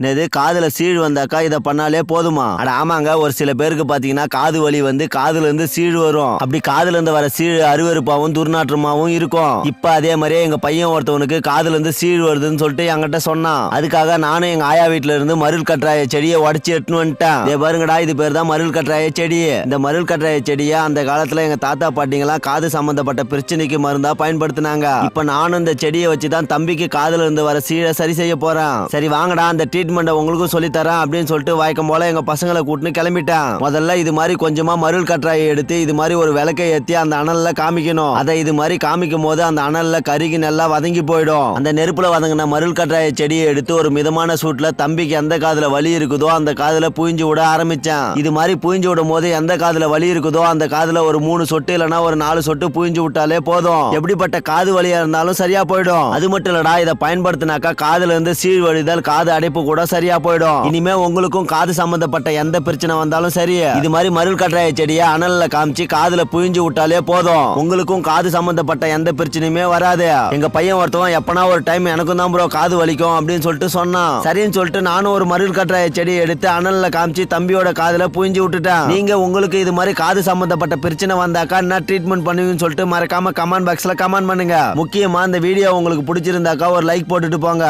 என்னது காதில் சீழ் வந்தாக்கா இதை பண்ணாலே போதுமா? அட ஆமாங்க ஒரு சில பேருக்கு பார்த்தீங்கன்னா காது வலி வந்து காதுலேருந்து சீழ் வரும். அப்படி காதுலேருந்து வர சீழ் அருவறுப்பாகவும் துர்நாற்றமாகவும் இருக்கும். இப்போ அதே மாதிரியே எங்கள் பையன் ஒருத்தவனுக்கு காதுலேருந்து சீழ் வருதுன்னு சொல்லிட்டு என்கிட்ட சொன்னான். அதுக்காக நானும் எங்கள் ஆயா வீட்டிலேருந்து இருந்து மருள் கற்றாய செடியை உடச்சி எடுத்துன்னு வந்துட்டேன். இதே பாருங்கடா இது பேர் தான் மருள் கற்றாய செடி. இந்த மருள் கற்றாய செடியை அந்த காலத்தில் எங்கள் தாத்தா பாட்டிங்கெல்லாம் காது சம்மந்தப்பட்ட பிரச்சனைக்கு மருந்தாக பயன்படுத்தினாங்க. இப்போ நானும் இந்த செடியை வச்சு தான் தம்பிக்கு காதுல இருந்து வர சீழை சரி செய்ய போகிறேன் சரி வாங்கடா அந்த ட்ரீட்மெண்ட்டை உங்களுக்கும் சொல்லித்தரேன் அப்படின்னு சொல்லிட்டு வாய்க்கம் போல எங்கள் பசங்களை கூட்டின்னு கிளம்பிட்டேன். முதல்ல இது மாதிரி கொஞ்சமாக மருள் கற்றாயை எடுத்து இது மாதிரி ஒரு விளக்கை ஏற்றி அந்த அனலில் காமிக்கணும். அதை இது மாதிரி காமிக்கும் போது அந்த அனலில் கருகி நல்லா வதங்கி போயிடும். அந்த நெருப்பில் வதங்கின மருள் கற்றாய செடியை எடுத்து ஒரு மிதமான சூட்டில் தம்பிக்கு எந்த காதில் வலி இருக்குதோ அந்த காதில் புழிஞ்சு விட ஆரம்பித்தேன் இது மாதிரி புழிஞ்சு விடும் போது எந்த காதில் வலி இருக்குதோ அந்த காதில் ஒரு மூணு சொட்டு இல்லைன்னா ஒரு நாலு சொட்டு புழிஞ்சு விட்டாலே போதும். எப்படிப்பட்ட காது வலியாக இருந்தாலும் சரியாக போயிடும். அது மட்டும் இல்லடா இதை பயன்படுத்தினாக்கா காதுல இருந்து சீழ் வழிதல் காது அடைப்பு கூட சரியா போயிடும். இனிமே உங்களுக்கும் காது சம்பந்தப்பட்ட எந்த பிரச்சனை வந்தாலும் சரி. இது மாதிரி மருள் கட்டாய செடியை அனல்ல காமிச்சு காதுல புழிஞ்சு விட்டாலே போதும். உங்களுக்கும் காது சம்பந்தப்பட்ட எந்த பிரச்சனையுமே வராது. எங்க பையன் ஒருத்தவன் எப்பனா ஒரு டைம் எனக்கும் தான் ப்ரோ காது வலிக்கும் அப்படின்னு சொல்லிட்டு சொன்னான். சரின்னு சொல்லிட்டு நானும் ஒரு மருள் கட்டாய செடியை எடுத்து அனல்ல காமிச்சு தம்பியோட காதுல புழிஞ்சு விட்டுட்டேன். நீங்க உங்களுக்கு இது மாதிரி காது சம்பந்தப்பட்ட பிரச்சனை வந்தாக்கா என்ன ட்ரீட்மெண்ட் பண்ணுவீங்கன்னு சொல்லிட்டு மறக்காம கமெண்ட் பாக்ஸ்ல கமெண்ட் பண்ணுங்க. முக்கியமா இந்த வீடியோ உங்களுக்கு பிடிச்சிருந்தாக்கா ஒரு லைக் போட்டுட்டு போங்க.